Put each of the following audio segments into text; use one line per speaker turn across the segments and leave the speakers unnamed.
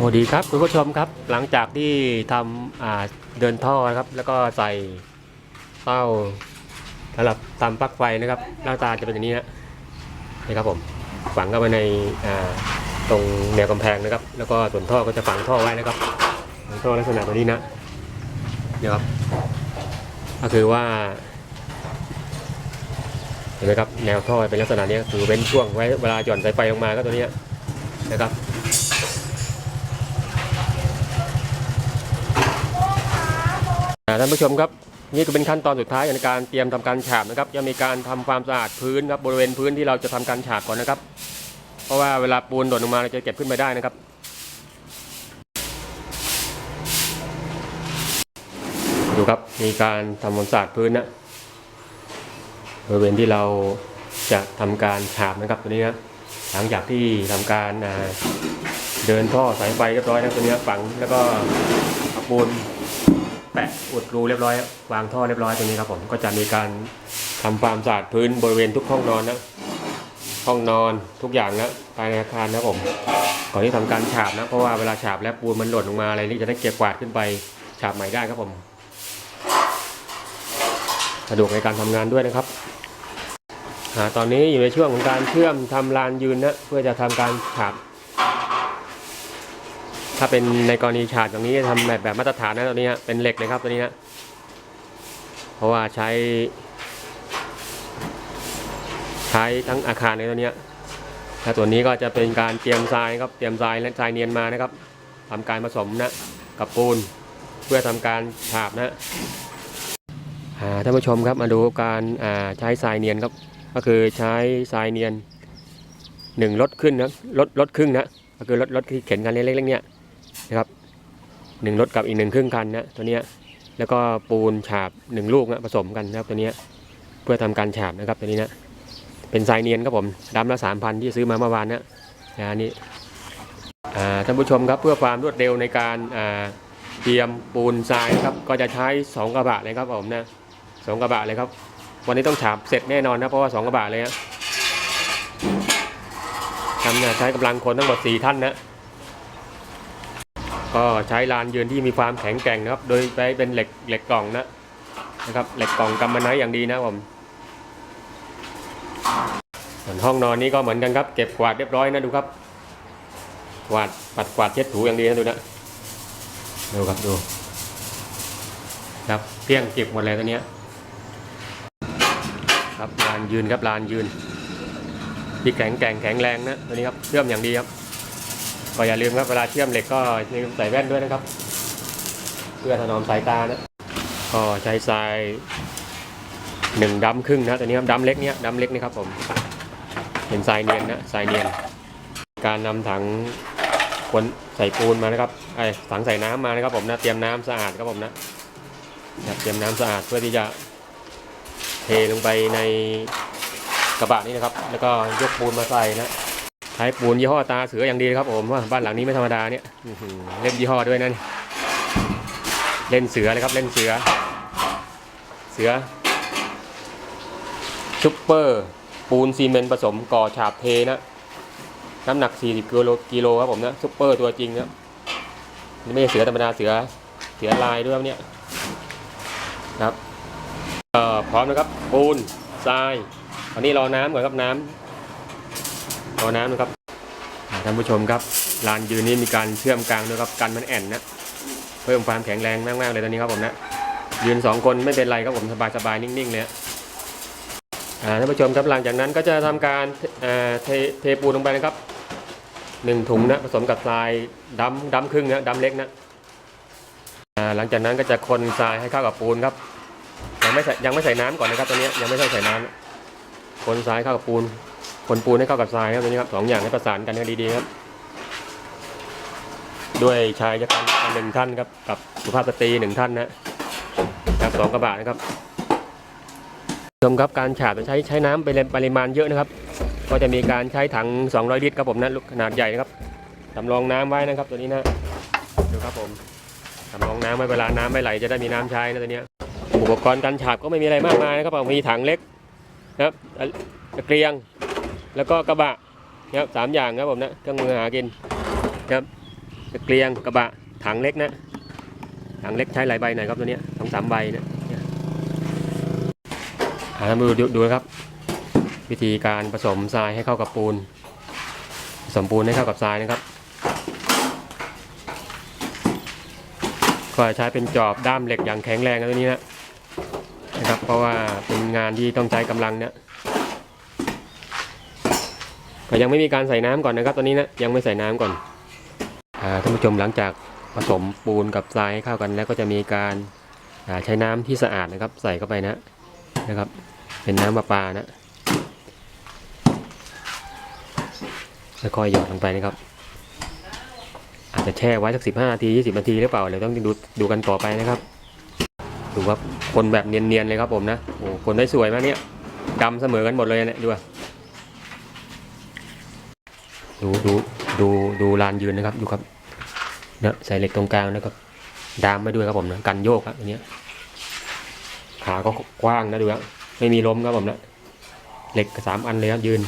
สวัสดีครับคุณผู้ชมครับหลังจากที่ทำเดินท่อนะครับ แล้วก็ใส่เต้าสำหรับทำปลั๊กไฟนะครับ หน้าตาจะเป็นอย่างนี้นะนี่ครับผมฝังเข้าไปในตรงแนวกำแพงนะครับ แล้วก็ส่วนท่อก็จะฝังท่อไว้นะครับท่อลักษณะแบบนี้นะเนี่ยครับก็คือว่าเห็นไหมครับแนวท่อเป็นลักษณะนี้คือเว้นช่วงไว้เวลาหย่อนสายไฟลงมาก็ตัวนี้นะครับ อ่า ท่านผู้ชมครับนี่ก็เป็นขั้นตอนสุดท้ายในการเตรียมทำการฉาบนะครับยังมีการทำความสะอาดพื้นครับบริเวณพื้นที่เราจะทำการฉาบก่อนนะครับ เพราะว่าเวลาปูนหล่นลงมาเราจะเก็บขึ้นมาได้นะครับดูครับมีการทำความสะอาดพื้นนะบริเวณที่เราจะทำการฉาบนะครับตัวนี้นะหลังจากที่ทำการเดินท่อสายไฟเรียบร้อยนะตัวนี้ฝังแล้วก็ปูน แปะอุดรูเรียบร้อย วางท่อเรียบร้อยตรงนี้ครับผมก็จะมีการทำความสะอาดพื้นบริเวณทุกห้องนอนนะห้องนอนทุกอย่างนะภายในอาคารนะผมก่อนที่ทำการฉาบนะเพราะว่าเวลาฉาบแล้วปูนมันหล่นลงมาอะไรนี่จะได้เก็บกวาดขึ้นไปฉาบใหม่ได้ครับผมสะดวกในการทำงานด้วยนะครับตอนนี้อยู่ในช่วงของการเชื่อมทำลานยืนนะเพื่อจะทำการฉาบ ถ้าเป็นในกรณีฉาดตรงนี้ทำแบบแบบมาตรฐานนะตัวนี้เป็นเหล็กเลยครับตัวนี้ฮะเพราะว่าใช้ ใช้ทั้งอาคารในตัวนี้ถ้าตัวนี้ก็จะเป็นการเตรียมทรายครับเตรียมทรายและทรายเนียนมานะครับทำการผสมนะกับปูนเพื่อทำการฉาบนะอ่าท่านผู้ชมครับมาดูการใช้ทรายเนียนครับก็คือใช้ทรายเนียนหนึ่งลดขึ้นนะลดลดครึ่งนะก็คือลดลดที่เข็นกันเล็กๆเนี่ย นะครับหนึ่งรถกับอีกหนึ่งครึ่งคันนะตัวเนี้ยแล้วก็ปูนฉาบหนึ่งลูกนะผสมกันนะครับตัวเนี้ยเพื่อทำการฉาบนะครับตัวนี้นะเป็นทรายเนียนครับผมดำละสามพันที่ซื้อมาเมื่อวานนะนะนี่ท่านผู้ชมครับเพื่อความรวดเร็วในการเตรียมปูนทรายครับก็จะใช้สองกระบะเลยครับผมนะสองกระบะเลยครับ วันนี้ต้องฉาบเสร็จแน่นอนนะเพราะว่าสองกระบะเลยฮะทำเนี่ยใช้กำลังคนทั้งหมดสี่ท่านนะ ก็ใช้ลานยืนที่มีความแข็งแกร่งนะครับ โดยใช้เป็นเหล็กเหล็กกล่องนะนะครับเหล็กกล่องกำมะไนท์อย่างดีนะผมส่วนห้องนอนนี้ก็เหมือนกันครับ เก็บกวาดเรียบร้อยนะดูครับกวาดปัดกวาดเช็ดถูอย่างดีนะดูนะดูครับดูครับเพี้ยงเก็บหมดเลยตัวเนี้ยครับลานยืนครับลานยืนที่แข็งแกร่งแข็งแรงนะตัวนี้ครับเชื่อมอย่างดีครับ ก็อย่าลืมครับเวลาเชื่อมเหล็กก็อย่าลืมใส่แว่นด้วยนะครับ เพื่อถนอมสายตานะก็ใช้ทรายหนึ่งดำครึ่งนะตัวนี้ครับดำเล็กเนี้ยดำเล็กนี่ครับผมเป็นทรายเนียนนะทรายเนียน การนำถังขนใส่ปูนมานะครับไอ้ถังใส่น้ำมานะครับผมนะเตรียมน้ำสะอาดครับผมนะเตรียมน้ำสะอาดเพื่อที่จะเทลงไปในกระบะนี้นะครับ แล้วก็ยกปูนมาใส่นะ ใช้ปูนยี่ห้อตาเสืออย่างดีครับผมว่าบ้านหลังนี้ไม่ธรรมดาเนี่ยเล่นยี่ห้อด้วยนั่นเล่นเสือเลยครับเล่นเสือ เสือซุปเปอร์ปูนซีเมนต์ผสมก่อฉาบเทนะน้ำหนัก 40กิโลกิโลครับผมนะซุปเปอร์ตัวจริงนะนี่ไม่ใช่เสือธรรมดาเสือเสือลายด้วยครับเนี่ยครับเอ่อพร้อมนะครับปูนทรายตอนนี้รอน้ำก่อนครับน้ำ รอน้ำนะครับท่านผู้ชมครับลานยืนนี้มีการเชื่อมกลางด้วยครับกันมันแอนนะเพิ่มความแข็งแรงมากๆเลยตอนนี้ครับผมนะยืนสองคนไม่เป็นไรครับผมสบายๆนิ่งๆเลยอะท่านผู้ชมครับหลังจากนั้นก็จะทำการเอ่อเทเทปูลงไปนะครับหนึ่งถุงนะผสมกับทรายดำดำครึ่งนะดำเล็กนะหลังจากนั้นก็จะคนทรายให้เข้ากับปูนครับยังไม่ใส่ยังไม่ใส่น้ำก่อนนะครับตอนนี้ยังไม่ใส่ใส่น้ำคนทรายเข้ากับปูน คนปูนให้เข้ากับทรายครับตัวนี้ครับสองอย่างให้ประสานกันให้ดีๆครับ ด้วยชายยักษ์หนึ่งท่านครับกับสุภาพสตรีหนึ่งท่านนะครับสองกระบะนะครับชมครับการฉาบจะใช้ใช้น้ำไปปริมาณเยอะนะครับ ก็จะมีการใช้ถัง 200 ลิตรครับผมนะลูกขนาดใหญ่นะครับสำรองน้ำไว้นะครับตัวนี้นะดูครับผมสำรองน้ำไว้เวลาน้ำไม่ไหลจะได้มีน้ำใช้นะตัวนี้อุปกรณ์การฉาบก็ไม่มีอะไรมากมายนะครับผมมีถังเล็กนะครับเกียง แล้วก็กระบะนะครับสามอย่างครับผมนะเครื่องมือหากินครับตะเกียงกระบะถังเล็กนะถังเล็กใช้หลายใบหน่อยครับตัวนี้สองสามใบนี่ยเนี่ยอ่ามาดูดูดูครับ วิธีการผสมทรายให้เข้ากับปูน ผสมปูนให้เข้ากับทรายนะครับก็ใช้เป็นจอบด้ามเหล็กอย่างแข็งแรงนะตัวนี้นะนะครับ เพราะว่าเป็นงานที่ต้องใช้กำลังเนี่ย ก็ยังไม่มีการใส่น้ำก่อนนะครับตอนนี้นะยังไม่ใส่น้ำก่อนอาท่านผู้ชมหลังจากผสมปูนกับทรายให้เข้ากันแล้วก็จะมีการใช้น้ำที่สะอาดนะครับ ใส่เข้าไปนะนะครับ เป็นน้ำประปานะแล้วค่อยหยอดลงไปนะครับ อาจจะแช่ไว้สักสิบห้านาทียี่สิบนาทีหรือเปล่าเดี๋ยวต้องดูดูกันต่อไปนะครับดูว่าคนแบบเนียนๆเลยครับผมนะโอ้คนได้สวยมากเนี่ยดำเสมอกันหมดเลยเนี่ยดูอะ ดูดูดูดูลานยืนนะครับดูครับเนี่ยใส่เหล็กตรงกลางนะครับ ดามไม่ด้วยครับผมนะกันโยกครับอันเนี้ยขาก็กว้างนะดูครับไม่มีล้มครับผมนะเหล็กสามอันเลยครับยืน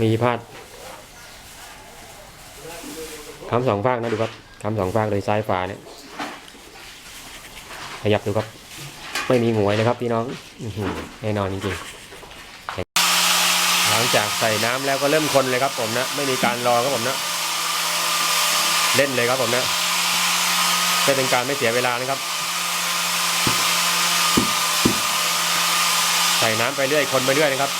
มีพาดคำสองฟากนะดูครับคำสองฟากเลยซ้ายฝาเนี่ยขยับดูครับ ไม่มีหงวยเลยครับพี่น้องแน่นอนจริงๆหลัง จากใส่น้ำแล้วก็เริ่มคนเลยครับผมนะ ไม่มีการรอครับผมนะ เล่นเลยครับผมนะไม่เป็นการไม่เสียเวลานะครับ ใส่น้ำไปเรื่อยคนไปเรื่อยนะครับ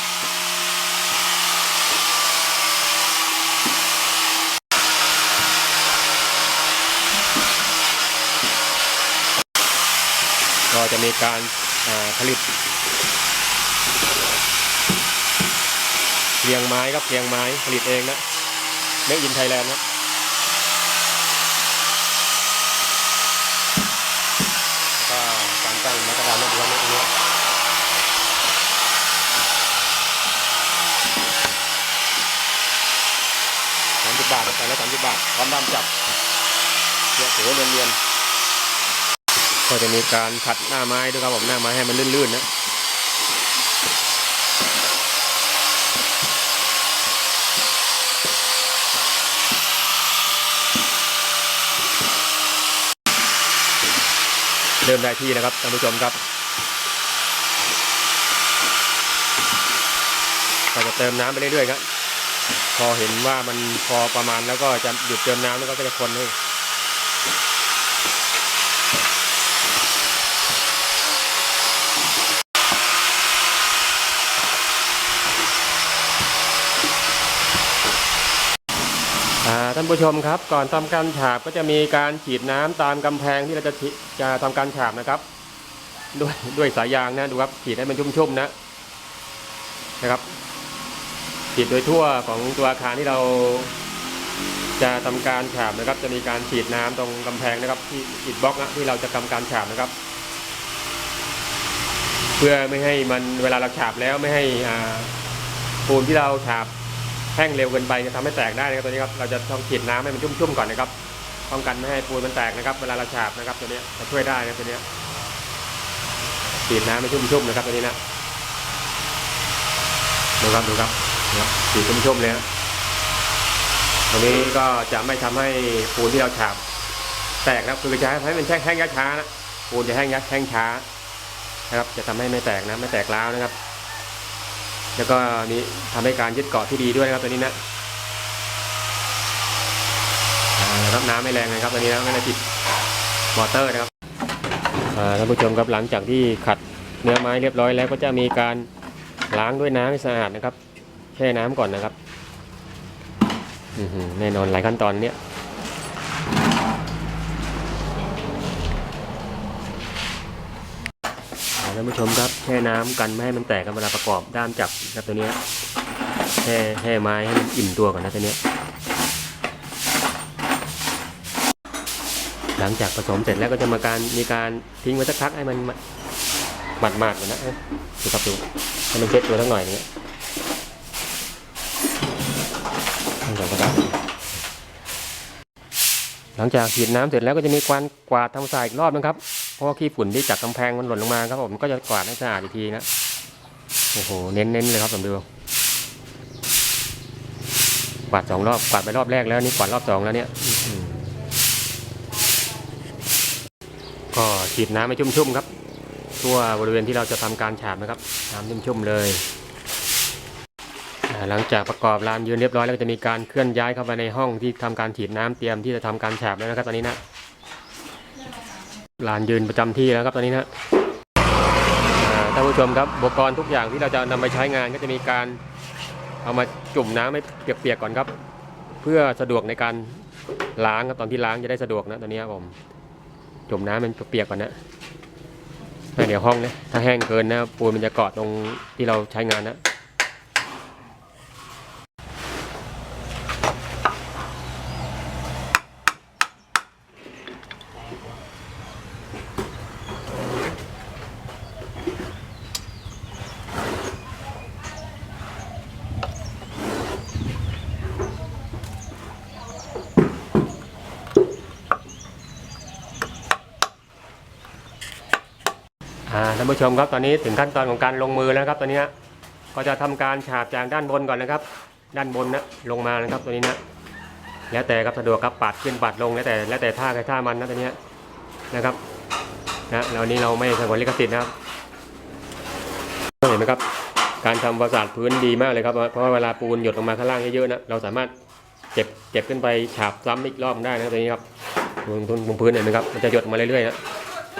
ก็จะมีการผลิต เพียงไม้ครับเพียงไม้ผลิตเองนะเมกินไทยแลนด์นะก็การตั้งมาตรฐานมาดูว่าตรงนี้สามสิบบาทแต่ละสามสิบบาทพร้อมดำจับเนี่ยถือว่าเนียนก็จะมีการขัดหน้าไม้ด้วยครับผมหน้าไม้ให้มันลื่นๆนะ เริ่มได้ที่นะครับท่านผู้ชมครับก็จะเติมน้ำไปเรื่อยๆครับ พอเห็นว่ามันพอประมาณแล้วก็จะหยุดเติมน้ำแล้วก็จะคนให้ อ่านผู้ชมครับ ก่อนทำการฉาบก็จะมีการฉีดน้ำตามกำแพงที่เราจะจะทำการฉาบนะครับ ด้วยด้วยสายยางนะดูครับฉีดให้มันชุ่มๆนะนะครับฉีดโดยทั่วของตัวอาคารที่เราจะทำการฉาบนะครับ จะมีการฉีดน้ำตรงกำแพงนะครับ ที่อิฐบล็อกนะที่เราจะทำการฉาบนะครับ เพื่อไม่ให้มันเวลาเราฉาบแล้วไม่ให้อ่าปูนที่เราฉาบ แห้งเร็วเกินไปจะทำให้แตกได้นะครับตัวนี้ครับเราจะต้องฉีดน้ำให้มันชุ่มๆก่อนนะครับป้องกันไม่ให้ปูนมันแตกนะครับ เวลาเราฉาบนะครับตัวนี้จะช่วยได้นะตัวนี้ฉีดน้ำให้ชุ่มๆนะครับตัวนี้นะดูครับดูครับฉีดชุ่มๆเลยนะตรงนี้ก็จะไม่ทำให้ปูนที่เราฉาบ แตกนะคือจะให้มันแห้งช้านะปูนจะแห้งยัดแห้งช้านะครับ จะทำให้ไม่แตกนะไม่แตกร้าวนะครับ แล้วก็มีทำให้การยึดเกาะที่ดีด้วยนะครับตัวนี้นะรับน้ำไม่แรงนะครับตัวนี้นะไม่ได้ติดมอเตอร์นะครับท่านผู้ชมครับหลังจากที่ขัดเนื้อไม้เรียบร้อยแล้วก็จะมีการล้างด้วยน้ำให้สะอาดนะครับ แช่น้ำก่อนนะครับอแน่นอนหลายขั้นตอนเนี้ยอ่า ท่านผู้ชมครับแช่น้ำกันไม่ให้มันแตกกันเวลาประกอบด้ามจับนะครับตัวนี้แช่แช่ไม้ให้มันอิ่มตัวก่อนนะตัวนี้หลังจากผสมเสร็จแล้วก็จะมาการมีการทิ้งไว้สักพักให้มันหมาดหมาดๆก่อนนะดูครับดูให้มันเช็ดตัวทั้งหน่อยนึงอะทั้งสองประการหลังจากฉีดน้ำเสร็จแล้วก็จะมีการกวาดทำความสะอาดอีกรอบนึงครับ เพราะขี้ฝุ่นที่จากกำแพงมันหล่นลงมาครับผมก็จะกวาดให้สะอาดอีกทีนะโอ้โหเน้นๆเลยครับผมดูกวาดสองรอบกวาดไปรอบแรกแล้วนี่กวาดรอบสองแล้วเนี่ยก็ฉีดน้ำให้ชุ่มๆครับ ทั่วบริเวณที่เราจะทำการฉาบนะครับ น้ำชุ่มๆเลยหลังจากประกอบลานยืนเรียบร้อยแล้วจะมีการเคลื่อนย้ายเข้าไปในห้องที่ทำการฉีดน้ำเตรียมที่จะทำการฉาบแล้วนะครับตอนนี้นะ ลานยืนประจำที่แล้วครับตอนนี้นะท่านผู้ชมครับอุปกรณ์ทุกอย่างที่เราจะนำไปใช้งานก็จะมีการเอามาจุ่มน้ำให้เปียกๆก่อนครับ เพื่อสะดวกในการล้างครับตอนที่ล้างจะได้สะดวกนะตอนนี้ครับผมจุ่มน้ำมันเปียกๆก่อนนะเดี๋ยวห้องนะถ้าแห้งเกินนะปูนมันจะเกาะตรงที่เราใช้งานนะ ท่านผู้ชมครับตอนนี้ถึงขั้นตอนของการลงมือแล้วครับตอนนี้ก็จะทำการฉาบจากด้านบนก่อนนะครับ ด้านบนนะลงมานะครับตัวนี้นะแล้วแต่ครับสะดวกครับปัดขึ้นปัดลงแล้วแต่แล้วแต่ท่าใครท่ามันนะตัวนี้นะครับนะแล้วนี้เราไม่สงวนลิขสิทธิ์นะครับเห็นไหมครับ การทำประสาทพื้นดีมากเลยครับ เพราะว่าเวลาปูนหยดลงมาข้างล่างเยอะๆนะเราสามารถเก็บเก็บขึ้นไปฉาบซ้ำอีกรอบได้นะตัวนี้ครับบนบนพื้นเห็นไหมครับมันจะหยดมาเรื่อยๆนะ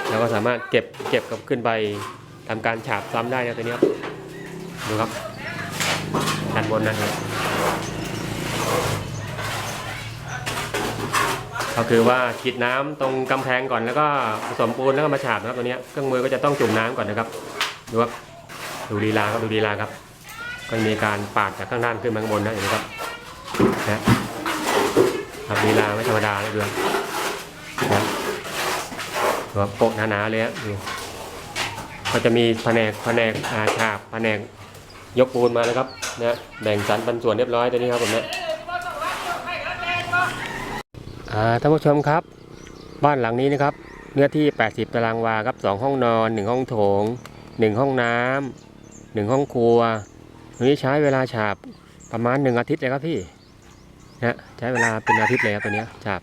เราก็สามารถเก็บเก็บกับขึ้นไปทำการฉาบซ้ำได้นะตัวนี้ครับดูครับด้านบนนะครับก็คือว่าฉีดน้ำตรงกำแพงก่อนแล้วก็ผสมปูนแล้วก็มาฉาบนะครับตัวนี้เครื่องมือก็จะต้องจุ่มน้ำก่อนนะครับดูครับดูลีลาครับดูลีลาครับ ก็มีการปาดจากข้างล่างขึ้นมาข้างบนนะเห็นไหมครับนะครับลีลาไม่ธรรมดาเลยเดือนนะ ครับโปะหนาๆเลยฮะดูก็จะมีแผนกแผนกอาฉาบแผนกยกปูนมาแล้วครับนะแบ่งสรรปันส่วนเรียบร้อยตัวนี้ครับผมนะอ่าท่านผู้ชมครับ บ้านหลังนี้นะครับ เนื้อที่ 80 ตารางวาครับสองห้องนอน 1 ห้องโถงหนึ่งห้องน้ำหนึ่งห้องครัวนี้ใช้เวลาฉาบประมาณหนึ่งอาทิตย์เลยครับพี่นะใช้เวลาเป็นอาทิตย์เลยครับตัวเนี้ยฉาบ